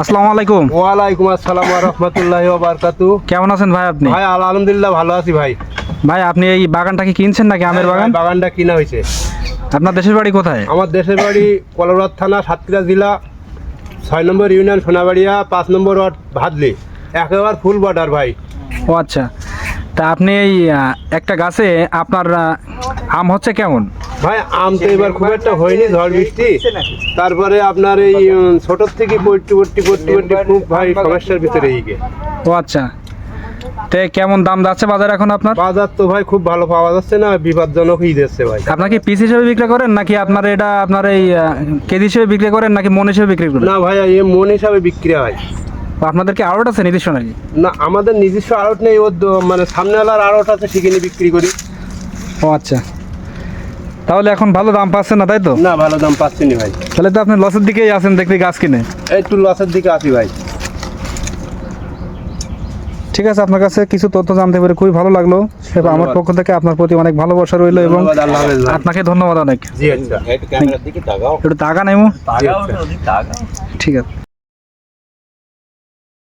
আসসালামু আলাইকুম। ওয়ালাইকুম আসসালাম রহমতুল্লাহ বারকাতু। কেমন আছেন ভাই আপনি? ভাই আলহামদুলিল্লাহ ভালো আছি ভাই। ভাই আপনি এই বাগানটা কি কিনছেন নাকি আমের বাগান? বাগানটা কিনা হয়েছে। আপনার দেশের বাড়ি কোথায়? আমার দেশের বাড়ি কলরাত থানা সাতক্ষীরা জেলা ছয় নম্বর ইউনিয়ন সোনাবাড়িয়া পাঁচ নম্বর ওয়ার্ড ভাদলি। একেবারে ফুল বর্ডার ভাই। ও আচ্ছা। তা আপনি এই একটা গাছে আপনার আম হচ্ছে কেমন? ভাই আম তো এবার খুব একটা হয়নি ঝড় বৃষ্টি। তারপরে আপনার এই ছোটোর থেকে পড়তে পড়তে পড়তে পড়তে খুব ভাই সমস্যার ভিতরে এই গে। ও আচ্ছা। তে কেমন দাম যাচ্ছে বাজার এখন আপনার? বাজার তো ভাই খুব ভালো পাওয়া যাচ্ছে না বিপজ্জনক হয়ে যাচ্ছে ভাই। আপনার কি পিস হিসেবে বিক্রি করেন নাকি আপনার এটা আপনার এই কেজি হিসেবে বিক্রি করেন নাকি মন হিসেবে বিক্রি করেন? না ভাই এ মন হিসাবে বিক্রি হয়। আপনাদের কি আড়ট আছে নির্দিষ্ট নাকি? না আমাদের নিজস্ব আড়ট নেই ওর মানে সামনেওয়ালার আড়ট আছে সেখানে বিক্রি করি। ও আচ্ছা। তাহলে এখন ভালো দাম পাচ্ছেন না তাই তো? না ভালো দাম পাচ্ছি না ভাই। তাহলে তো আপনি লসের দিকেই আছেন দেখতে গাছ কিনে। একটু লসের দিকে আসি ভাই। ঠিক আছে আপনার কাছে কিছু তথ্য জানতে পেরে খুবই ভালো লাগল। এবং আমার পক্ষ থেকে আপনার প্রতি অনেক ভালোবাসা রইল এবং। আপনাকে ধন্যবাদ অনেক। জি আচ্ছা। একটু ক্যামেরার দিকে তাকাও একটু টাকা নেব আচ্ছা। তাকাও ঠিক আছে।